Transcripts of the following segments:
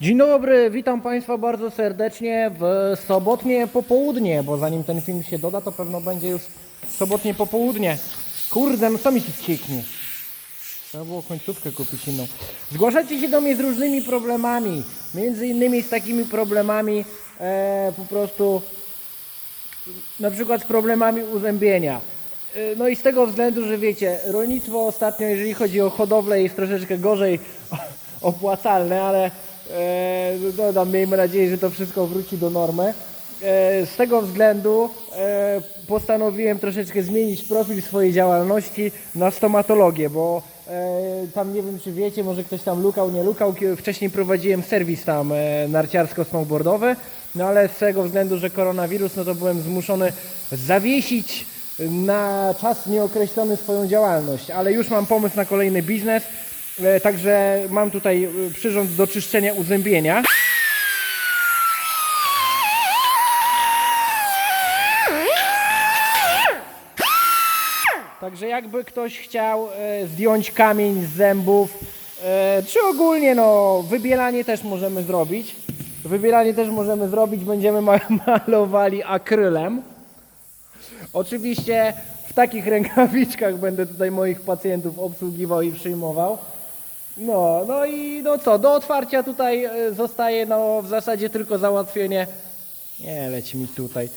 Dzień dobry, witam Państwa bardzo serdecznie w sobotnie popołudnie, bo zanim ten film się doda, to pewno będzie już sobotnie popołudnie. Kurde, no co mi tu cieknie? Trzeba było końcówkę kupić inną. Zgłaszacie się do mnie z różnymi problemami, między innymi z takimi problemami e, po prostu na przykład z problemami uzębienia. Y, No i z tego względu, że wiecie, rolnictwo ostatnio, jeżeli chodzi o hodowlę, jest troszeczkę gorzej opłacalne, ale e, no, no, miejmy nadzieję, że to wszystko wróci do normy. E, z tego względu e, postanowiłem troszeczkę zmienić profil swojej działalności na stomatologię, bo tam nie wiem czy wiecie, może ktoś tam lukał, nie lukał, wcześniej prowadziłem serwis tam narciarsko-snowboardowy, no ale z tego względu, że koronawirus, no to byłem zmuszony zawiesić na czas nieokreślony swoją działalność, ale już mam pomysł na kolejny biznes, także mam tutaj e, przyrząd do czyszczenia uzębienia. Także jakby ktoś chciał e, zdjąć kamień z zębów, e, czy ogólnie no, wybielanie też możemy zrobić. Wybielanie też możemy zrobić, będziemy ma- malowali akrylem. Oczywiście w takich rękawiczkach będę tutaj moich pacjentów obsługiwał i przyjmował. No, no i no co, do otwarcia tutaj e, zostaje no w zasadzie tylko załatwienie. Nie, leci mi tutaj.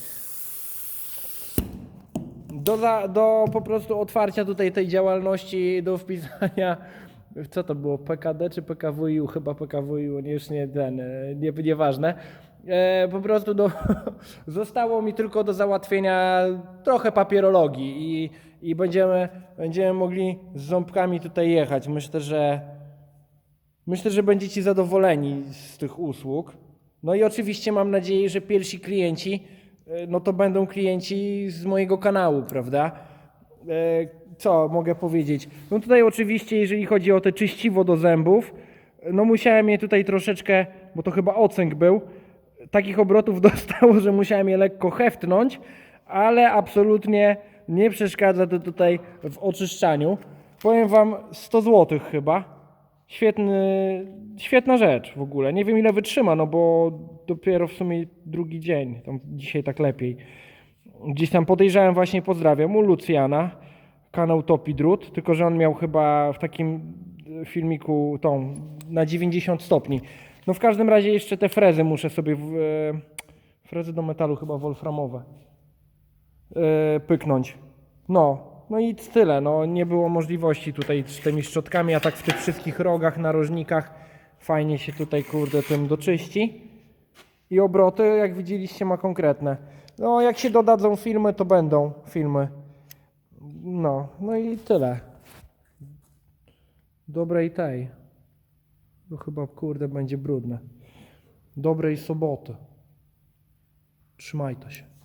Do, za, do po prostu otwarcia tutaj tej działalności, do wpisania, co to było, PKD czy PKWiU? Chyba PKWiU, już nie ten, e, nie, nieważne. E, po prostu do, zostało mi tylko do załatwienia trochę papierologii i, i będziemy, będziemy mogli z ząbkami tutaj jechać. Myślę, że Myślę, że będziecie zadowoleni z tych usług. No i oczywiście mam nadzieję, że pierwsi klienci, e, no to będą klienci z mojego kanału, prawda? E, Co mogę powiedzieć? No tutaj oczywiście, jeżeli chodzi o te czyściwo do zębów, no musiałem je tutaj troszeczkę, bo to chyba ocęg był, takich obrotów dostało, że musiałem je lekko heftnąć, ale absolutnie nie przeszkadza to tutaj w oczyszczaniu. Powiem Wam 100 zł chyba. Świetny, świetna rzecz w ogóle. Nie wiem ile wytrzyma, no bo dopiero w sumie drugi dzień. Tam dzisiaj tak lepiej. Gdzieś tam podejrzałem właśnie, pozdrawiam, u Lucjana, kanał Topi Drut, tylko że on miał chyba w takim filmiku tą na 90 stopni. No w każdym razie jeszcze te frezy muszę sobie, w, e, frezy do metalu chyba wolframowe, e, pyknąć. No, no i tyle. No, nie było możliwości tutaj z tymi szczotkami, a tak w tych wszystkich rogach, narożnikach fajnie się tutaj, kurde, tym doczyści. I obroty, jak widzieliście, ma konkretne. No, jak się dodadzą filmy, to będą filmy. No, no i tyle. Dobrej tej. To chyba, kurde, będzie brudne. Dobrej soboty. Trzymajcie się.